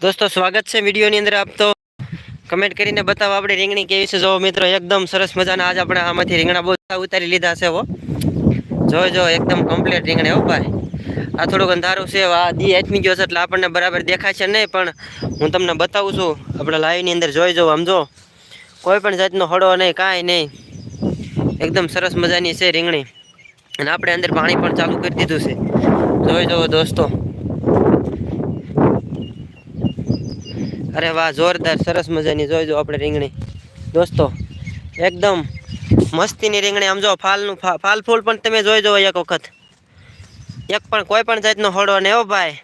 દોસ્તો, સ્વાગત છે વિડીયોની અંદર આપ તો. કમેન્ટ કરીને બતાવો આપણે રીંગણી કેવી છે. જો મિત્રો, એકદમ સરસ મજાના આજ આપણે આમાંથી રીંગણા બહુ ઉતારી લીધા છે હો. જો જો, એકદમ કમ્પ્લીટ રીંગણી હો ભાઈ. આ થોડુંક અંધારું છે આ દી આથમી ગયો છે એટલે આપણને બરાબર દેખાય છે નહીં, પણ હું તમને બતાવું છું. આપણે લાઈવની અંદર જોઈ જાઉં આમ જો. કોઈ પણ જાતનો હળો નહીં, કાંઈ નહીં. એકદમ સરસ મજાની છે રીંગણી. અને આપણે અંદર પાણી પણ ચાલુ કરી દીધું છે. જોઈ જુઓ દોસ્તો. અરે વાહ, જોરદાર, સરસ મજાની. જોઈ જો આપણે રીંગણી. દોસ્તો, એકદમ મસ્તીની રીંગણી. આમ જો ફાલનું ફાલ ફૂલ પણ તમે જોઈ જો એક વખત. એક પણ કોઈ પણ જાતનો હળો ને એવો ભાઈ.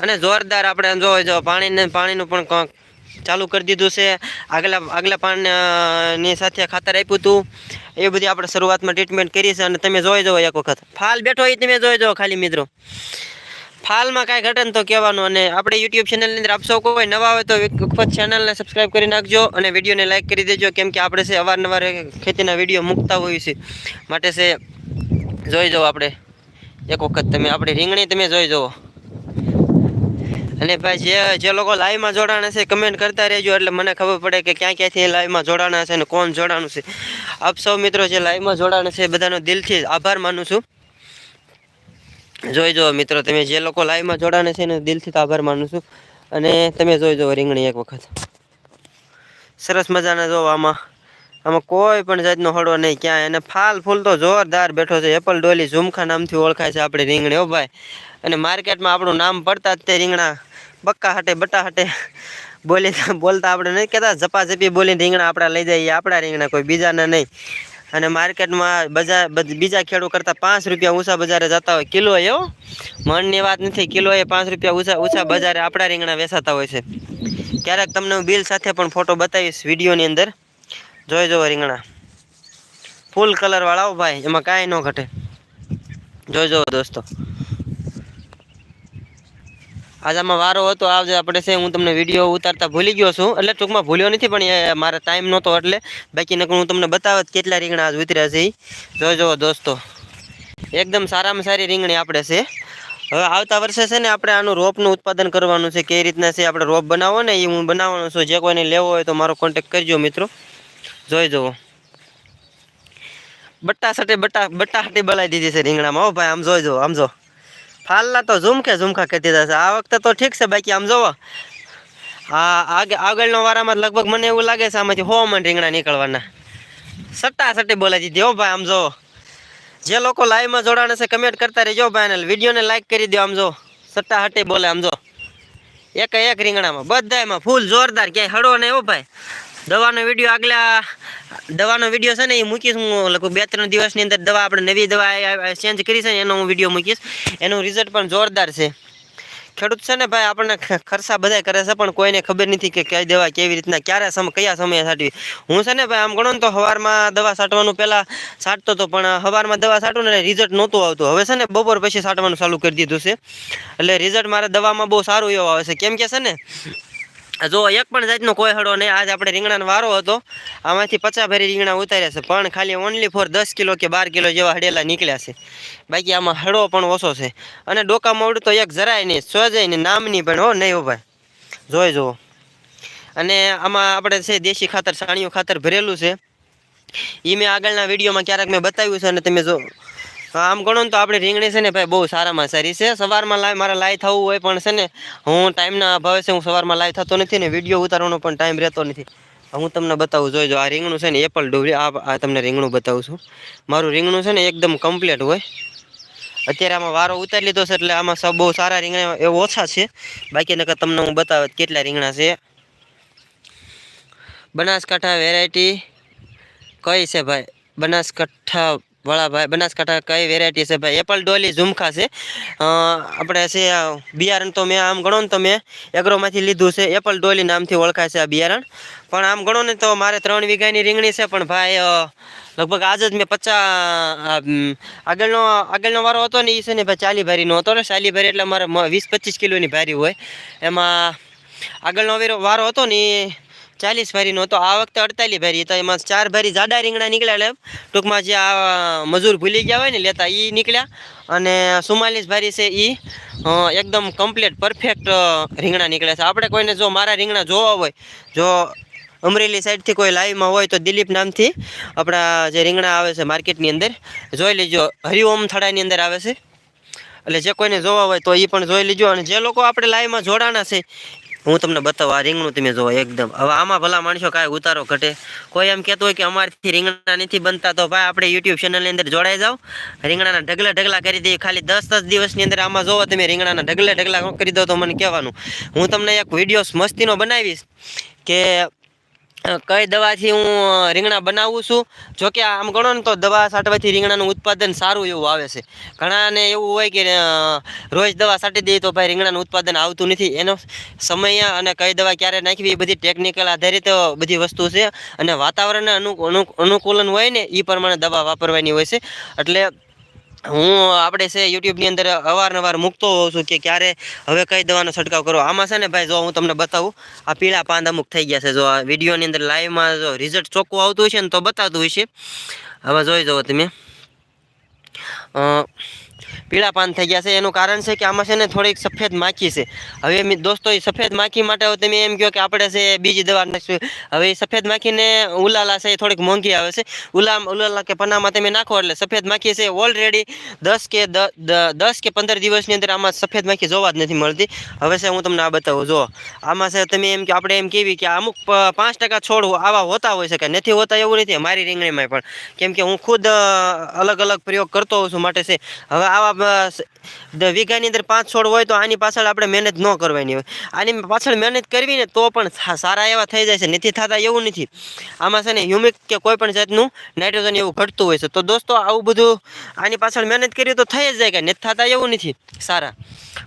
અને જોરદાર આપણે આમ જોઈ જો, પાણીને, પાણીનું પણ કંક ચાલુ કરી દીધું છે. આગલા આગલા પાણીની સાથે ખાતર આપ્યું હતું એ બધી આપણે શરૂઆતમાં ટ્રીટમેન્ટ કરી છે અને તમે જોઈ જાઓ એક વખત. ફાલ બેઠો એ તમે જોઈ જાઓ ખાલી મિત્રો. ફાલમાં કાંઈ ઘટન તો કહેવાનું. અને આપણે યુટ્યુબ ચેનલની અંદર આપશો કોઈ નવા હોય તો વખત ચેનલને સબસ્ક્રાઈબ કરી નાખજો અને વિડીયોને લાઈક કરી દેજો, કેમ કે આપણે છે અવારનવાર ખેતીના વીડિયો મૂકતા હોઈએ છીએ. માટે છે, જોઈ જવો આપણે. એક વખત તમે આપણી રીંગણી તમે જોઈ જવો અને ભાઈ જે જે લોકો લાઈવમાં જોડાણા છે કમેન્ટ કરતા રહેજો. એટલે મને ખબર પડે કે ક્યાં ક્યાંથી લાઈવમાં જોડાણા છે અને કોણ જોડાણું છે. આપ સૌ મિત્રો જે લાઈવમાં જોડાણા છે બધાનો દિલથી આભાર માનું છું. જોઈ જુઓ મિત્રો, તમે જે લોકો લાઈવમાં જોડાને છે એને દિલથી તો આભાર માનું છું. અને તમે જોઈ જુઓ રીંગણી એક વખત. સરસ મજાના જો આમાં. આમાં કોઈ પણ જાતનો હળો નહીં, ક્યાંય. અને ફાલ ફૂલ તો જોરદાર બેઠો છે. એપલ ડોલી ઝુમખા નામથી ઓળખાય છે આપણી રીંગણી. ઓ ભાઈ. અને માર્કેટમાં આપણું નામ પડતા જ તે રીંગણા બક્કા હટે બટા હટે બોલી બોલતા આપણે નહીં કહેતા. ઝપાઝપી બોલીને રીંગણા આપણા લઈ જઈએ. આપણા રીંગણા કોઈ બીજાના નહીં. અને માર્કેટમાં બજાર બીજા ખેડૂત કરતાં પાંચ રૂપિયા ઊંચા બજારે જતા હોય કિલો એવો મનની વાત નથી કિલો એ પાંચ રૂપિયા ઊંચા ઊંચા બજારે આપણા રીંગણા વેચાતા હોય છે. ક્યારેક તમને હું બિલ સાથે પણ ફોટો બતાવીશ વિડીયોની અંદર. જોઈ જુઓ રીંગણા. ફૂલ કલરવાળા ભાઈ, એમાં કાંઈ ન ઘટે. જોઈ જુઓ દોસ્તો. આજે આમાં વારો હતો આજે આપણે છે, હું તમને વીડિયો ઉતારતા ભૂલી ગયો છું. એટલે ટૂંકમાં ભૂલ્યો નથી, પણ મારે ટાઈમ નહોતો, એટલે બાકી નકર હું તમને બતાવત કેટલા રીંગણા આજ ઉતર્યા છે જોજો દોસ્તો. એકદમ સારામાં સારી રીંગણી આપણે છે. હવે આવતા વર્ષે છે ને, આપણે આનું રોપનું ઉત્પાદન કરવાનું છે, કઈ રીતના છે, આપણે રોપ બનાવો ને એ હું બનાવવાનો છું. જે કોઈને લેવો હોય તો મારો કોન્ટેક્ટ કરજો, મિત્રો. જોઈ જુઓ. બટ્ટા સાથે બટ્ટા બટ્ટા હાટી બલાઈ દીધી છે રીંગણામાં. હો ભાઈ, આમ જોઈ જુઓ, આમ જો. ફાલના તો ઝુમકે ઝુમખા કહેતી છે. આ વખતે તો ઠીક છે બાકી, આમ જોવો. હા આગે, આગળનો વારામાં લગભગ મને એવું લાગે છે આમાંથી હો મણ રીંગણા નીકળવાના. સટ્ટા સટ્ટી બોલાઈ દીધી. હો ભાઈ, આમ જોવો. જે લોકો લાઈવમાં જોડાણે છે કમેન્ટ કરતા રહેજો ભાઈ, અને વિડીયોને લાઈક કરી દો આમ જો સટ્ટા હટી બોલે, આમ જો એક એક રીંગણામાં. બધામાં ફૂલ જોરદાર, ક્યાંય હળો નહીં હો ભાઈ. દવાનો વીડિયો આગલા, દવાનો વીડિયો છે ને એ મૂકીશ હું લગભગ બે ત્રણ દિવસની અંદર દવા આપણે નવી દવા ચેન્જ કરી છે ને એનો હું વીડિયો મૂકીશ. એનું રિઝલ્ટ પણ જોરદાર છે. ખેડૂત છે ને ભાઈ, આપણને ખર્ચા બધાય કરે છે, પણ કોઈને ખબર નથી કે કઈ દવા કેવી રીતના, ક્યારે સમ કયા સમયે છાંટવી હું છે ને ભાઈ, આમ ગણો ને તો સવારમાં દવા છાંટવાનું પહેલાં છાંટતો હતો પણ સવારમાં દવા છાંટું ને રિઝલ્ટ નહોતું આવતું. હવે છે ને બપોર પછી છાંટવાનું ચાલુ કરી દીધું છે. એટલે રિઝલ્ટ મારે દવામાં બહુ સારું એવું આવે છે. કેમ કે છે ને જો એક પણ જાતનો કોઈ હળો નહીં. આજે આપણે રીંગણાનો વારો હતો. આમાંથી પચાસ ભરી રીંગણા ઉતાર્યા છે. પણ ખાલી ઓનલી ફોર દસ કિલો કે બાર કિલો જેવા હડેલા નીકળ્યા છે. બાકી આમાં હળો પણ ઓછો છે. અને ડોકા મોડું તો એક જરાય નહીં. સોજાય નહીં. નામની પણ હો, નહીં હો ભાઈ. જોઈ જુઓ. અને આમાં આપણે છે દેશી ખાતર સાણિયું ખાતર ભરેલું છે. એ મેં આગળના વિડીયોમાં ક્યારેક મેં બતાવ્યું છે અને તમે જો આમ ગણો ને તો આપણી રીંગણી છે ને ભાઈ બહુ સારામાં સારી છે. સવારમાં લાઈ મારે લાઈ થવું હોય પણ છે ને, હું ટાઈમના અભાવે છે, હું સવારમાં લાઈ થતો નથી ને, વીડિયો ઉતારવાનો પણ ટાઈમ રહેતો નથી. હું તમને બતાવું જોઈજો આ રીંગણું છે ને, એપલ ડુબલી આ આ તમને રીંગણું બતાવું છું. મારું રીંગણું છે ને એકદમ કમ્પ્લીટ હોય. અત્યારે આમાં વારો ઉતારી લીધો છે એટલે આમાં સૌ, બહુ સારા રીંગણા એ ઓછા છે. બાકી નકર તમને હું બતાવે કેટલા રીંગણા છે. બનાસકાંઠા વેરાયટી કઈ છે ભાઈ? બનાસકાંઠા વાળા ભાઈ બનાસકાંઠા કઈ વેરાયટી છે ભાઈ? એપલ ડોલી ઝુમખા છે. આપણે છે બિયારણ તો મેં આમ ગણો ને તો મેં એગ્રોમાંથી લીધું છે. એપલ ડોલી નામથી ઓળખાય છે આ બિયારણ. પણ આમ ગણો ને તો મારે ત્રણ વીઘાની રીંગણી છે, પણ ભાઈ લગભગ આજ જ મેં પચાસ આગળનો આગળનો વારો હતો ને એ છે ને ભાઈ ચાલી ભારીનો હતો ને. ચાલી ભારી એટલે મારે વીસ પચીસ કિલોની ભારી હોય. એમાં આગળનો વેરો- હતો ને ચાલીસ ભારીનો હતો. આ વખતે અડતાલીસ ભારી તો એમાં ચાર ભારી જાડા રીંગણા નીકળ્યા એટલે ટૂંકમાં જે આ મજૂર ભૂલી ગયા હોય ને, લેતા એ નીકળ્યા. અને ચુમ્માલીસ ભારી છે એ એકદમ કમ્પ્લીટ પરફેક્ટ રીંગણા નીકળ્યા છે. આપણે કોઈને જો મારા રીંગણા જોવા હોય, જો અમરેલી સાઈડથી કોઈ લાઈવમાં હોય તો દિલીપ નામથી આપણા જે રીંગણા આવે છે માર્કેટની અંદર, જોઈ લેજો. હરિઓમ થડાની અંદર આવે છે. એટલે જે કોઈને જોવા હોય તો એ પણ જોઈ લેજો. અને જે લોકો આપણે લાઈવમાં જોડાણા છે હું તમને બતાવું, આ રીંગણું તમે જોવો એકદમ. હવે આમાં ભલા માણસો કાંઈ ઉતારો ઘટે. કોઈ એમ કહેતું હોય કે અમારથી રીંગણા નથી બનતા, તો ભાઈ આપણે યુટ્યુબ ચેનલની અંદર જોડાઈ જાઓ. રીંગણાના ઢગલા ઢગલા કરી દઈએ. ખાલી દસ દસ દિવસની અંદર આમાં જોવો તમે રીંગણાના ઢગલા ઢગલા કરી દો તો મને કહેવાનું. હું તમને એક વીડિયો મસ્તીનો બનાવીશ કે કઈ દવાથી હું રીંગણા બનાવું છું? જો કે આમ ગણો ને તો દવા છાંટવાથી રીંગણાનું ઉત્પાદન સારું એવું આવે છે. ઘણાને એવું હોય કે રોજ દવા છાંટી દઈએ તો ભાઈ રીંગણાનું ઉત્પાદન આવતું નથી. એનો સમય અને કઈ દવા ક્યારે નાખવી, એ બધી ટેકનિકલ આધારિત બધી વસ્તુ છે. અને વાતાવરણને અનુ અનુ- અનુકૂલન હોય ને એ પ્રમાણે દવા વાપરવાની હોય છે. એટલે હું આપણે છે યુટ્યુબની અંદર અવારનવાર મૂકતો હોઉં છું કે ક્યારે હવે કઈ દવાનો છંટકાવ કરો આમાં છે ને ભાઈ, જો હું તમને બતાવું, આ પીળા પાંદ અમુક થઈ ગયા છે. જો આ વિડીયોની અંદર લાઈવમાં જો રિઝલ્ટ ચોખ્ખું આવતું છે ને તો બતાવતું છે હવે જોઈ જુઓ તમે. પીળા પાન થઈ ગયા છે. એનું કારણ છે કે આમાં છે ને થોડીક સફેદ માખી છે. હવે દોસ્તો, એ સફેદ માખી માટે તમે એમ કહો કે આપણે છે બીજી દવા નાખશું. હવે એ સફેદ માખીને ઉલાલા છે એ થોડીક મોંઘી આવે છે. ઉલા, ઉલાલા કે પન્નામાં તમે નાખો એટલે સફેદ માખી છે ઓલરેડી દસ કે દસ કે પંદર દિવસની અંદર આમાં સફેદ માખી જોવા જ નથી મળતી. હવે છે, હું તમને આ બતાવું જો આમાં છે, તમે એમ કે આપણે એમ કેવી કે અમુક પાંચ ટકા છોડ આવા હોતા હોય શકે નથી હોતા એવું નથી. મારી રીંગણીમાં પણ. કેમ કે હું ખુદ અલગ અલગ પ્રયોગ કરતો હોઉં છું માટે છે. હવે આવા વીઘાની અંદર પાંચ છોડ હોય તો આની પાછળ આપણે મહેનત ન કરવાની હોય. આની પાછળ મહેનત કરવી ને તો પણ સારા એવા થઈ જાય છે. નથી થતા એવું નથી. આમાં છે ને હ્યુમિક કે કોઈ પણ જાતનું નાઇટ્રોજન એવું ઘટતું હોય છે. તો દોસ્તો, આવું બધું આની પાછળ મહેનત કરીએ તો થઈ જ જાય કે નથી થતા એવું નથી. સારા.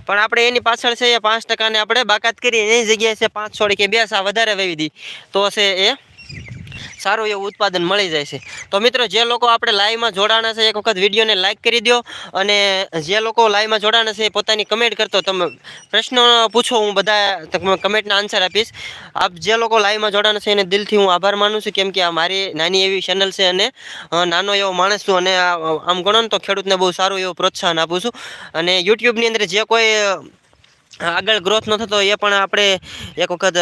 પણ આપણે એની પાછળ છે એ પાંચ ટકાને આપણે બાકાત કરી એની જગ્યાએ છે પાંચ છોડ કે બે સા વધારે વેવી દી. તો છે એ સારું એવું ઉત્પાદન મળી જાય છે. તો મિત્રો, જે લોકો આપણે લાઈવમાં જોડાણા છે, એક વખત વિડીયોને લાઇક કરી દો અને જે લોકો લાઈવમાં જોડાણા છે પોતાની કમેન્ટ કરતો તમે પ્રશ્નો પૂછો, હું બધા કમેન્ટના આન્સર આપીશ. આપ જે લોકો લાઈવમાં જોડાણા છે એને દિલથી હું આભાર માનું છું, કેમ કે આ મારી નાની એવી ચેનલ છે અને નાનો એવો માણસ છું અને આમ ગણો ને તો ખેડૂતને બહુ સારું એવું પ્રોત્સાહન આપું છું. અને યુટ્યુબની અંદર જે કોઈ આગળ ગ્રોથ ન થતો એ પણ આપણે એક વખત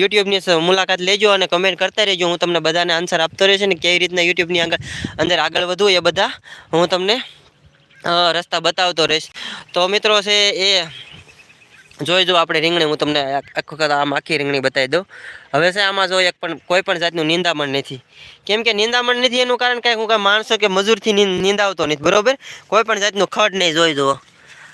યુટ્યુબની મુલાકાત લેજો અને કમેન્ટ કરતા રહેજો. હું તમને બધાને આન્સર આપતો રહેશે ને કેવી રીતના યુટ્યુબની આગળ, અંદર આગળ વધવું એ બધા હું તમને રસ્તા બતાવતો રહીશ. તો મિત્રો છે એ, જોઈ જો આપણે રીંગણી, હું તમને એક વખત આમ આખી રીંગણી બતાવી દઉં. હવે છે આમાં જો એક પણ, કોઈ પણ જાતનું નિંદામણ નથી. કેમ કે નિંદામણ નથી એનું કારણ કાંઈક હું કાંઈ માણસો કે મજૂરથી નિંદાવતો નથી, બરોબર? કોઈ પણ જાતનું ખડ નહીં, જોઈ જુઓ.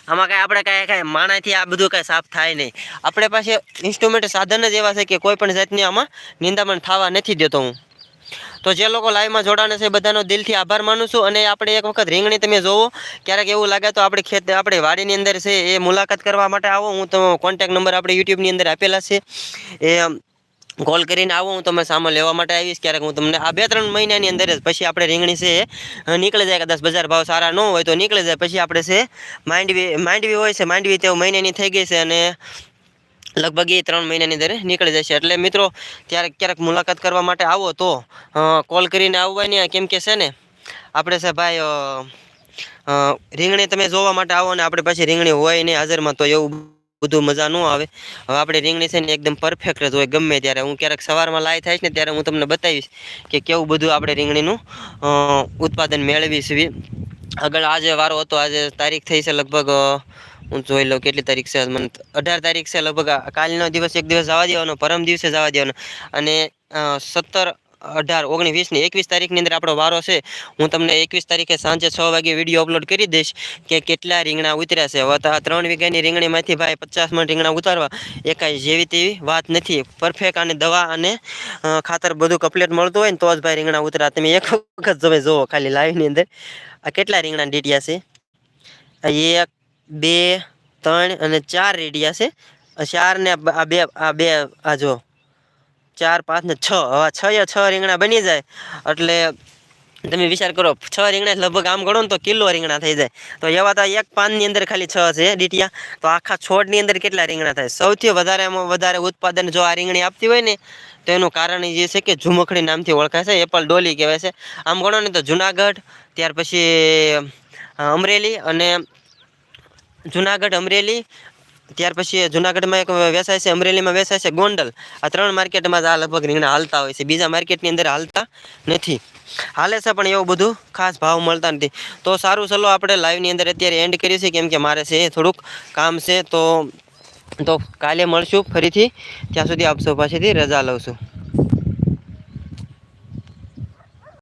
આમાં કાંઈ આપણે કાંઈ કાંઈ માણાથી આ બધું કાંઈ સાફ થાય નહીં. આપણે પાસે ઇન્સ્ટ્રુમેન્ટ સાધન જ એવા છે કે કોઈ પણ જાતની આમાં નિંદામણ થવા નથી દેતો હું. તો જે લોકો લાઈવમાં જોડાને છે બધાનો દિલથી આભાર માનું છું અને આપણે એક વખત રીંગણી તમે જોવો, ક્યારેક એવું લાગે તો આપણે ખેત, આપણે વાડીની અંદર છે એ મુલાકાત કરવા માટે આવો. હું તો કોન્ટેક નંબર આપણે યુટ્યુબની અંદર આપેલા છે. એ કોલ કરીને આવો, હું તમે સામાન લેવા માટે આવીશ. ક્યારેક હું તમને આ બે ત્રણ મહિનાની અંદર જ, પછી આપણે રીંગણી છે નીકળી જાય કદાચ બજાર ભાવ સારા ન હોય તો નીકળી જાય. પછી આપણે છે, માંડવી માંડવી હોય છે, માંડવી તેઓ મહિનાની થઈ ગઈ છે અને લગભગ એ ત્રણ મહિનાની અંદર નીકળી જશે. એટલે મિત્રો ત્યારે ક્યારેક મુલાકાત કરવા માટે આવો તો કોલ કરીને આવવાની કેમ કે છે ને, આપણે છે ભાઈ રીંગણી તમે જોવા માટે આવો ને, આપણે પછી રીંગણી હોય નહીં હાજરમાં તો એવું બધું મજા ન આવે. હવે આપણે રીંગણી છે ને એકદમ પરફેક્ટ જ હોય ગમે ત્યારે. હું ક્યારેક સવારમાં લાય થાય ને ત્યારે હું તમને બતાવીશ કે કેવું બધું આપણે રીંગણીનું ઉત્પાદન મેળવીશ. આગળ આજે વારો હતો, આજે તારીખ થઈ છે લગભગ હું જોઈ લઉં કેટલી તારીખ છે. મને અઢાર તારીખ છે લગભગ કાલનો દિવસ એક દિવસ જવા દેવાનો, પરમ દિવસે જવા દેવાનો. અને સત્તર અઢાર, ઓગણીસ, વીસની એકવીસ તારીખની અંદર આપણો વારો છે. હું તમને એકવીસ તારીખે સાંજે છ વાગે વીડિયો અપલોડ કરી દઈશ કે કેટલા રીંગણા ઉતર્યા છે. હવે ત્રણ વીઘાની રીંગણીમાંથી ભાઈ પચાસ મણ રીંગણા ઉતારવા. એ કાંઈ જેવી તેવી વાત નથી. પરફેક્ટ અને દવા અને ખાતર બધું કમ્પ્લેટ મળતું હોય ને તો જ ભાઈ રીંગણા ઉતરા. તમે એક વખત તમે જુઓ ખાલી લાઈવની અંદર. આ કેટલા રીંગણા ડીટિયા છે? એક, બે, ત્રણ અને ચાર રેડિયા છે. ચાર ને આ બે આ બે, આ જો ચાર, પાંચ ને છ. હવે છ એ છ રીંગણા બની જાય. એટલે તમે વિચાર કરો, છ રીંગણા લગભગ આમ ગણો ને તો કિલો રીંગણા થઈ જાય. તો એવા તો એક પાનની અંદર ખાલી છ છે, ડીટિયા. તો આખા છોડની અંદર કેટલા રીંગણા થાય? સૌથી વધારેમાં વધારે ઉત્પાદન જો આ રીંગણી આપતી હોય ને, તો એનું કારણ જે છે કે ઝુમખડી નામથી ઓળખાય છે, એપલ ડોલી કહેવાય છે. આમ ગણો ને તો જુનાગઢ, ત્યાર પછી, અમરેલી અને જુનાગઢ, અમરેલી ત્યાર પછી જુનાગઢમાં એક વેચાય છે, અમરેલીમાં વેચાય છે, ગોંડલ. આ ત્રણ માર્કેટમાં આ લગભગ રીંગણા હાલતા હોય છે. બીજા માર્કેટની અંદર હાલતા નથી. હાલે છે, પણ એવું બધું ખાસ ભાવ મળતા નથી. તો સારું, ચલો આપણે લાઈવની અંદર અત્યારે એન્ડ કરીએ છીએ, કેમ કે મારે છે થોડુંક કામ છે, તો તો કાલે મળશું ફરીથી. ત્યાં સુધી આપશો પાસેથી રજા લઉં છું.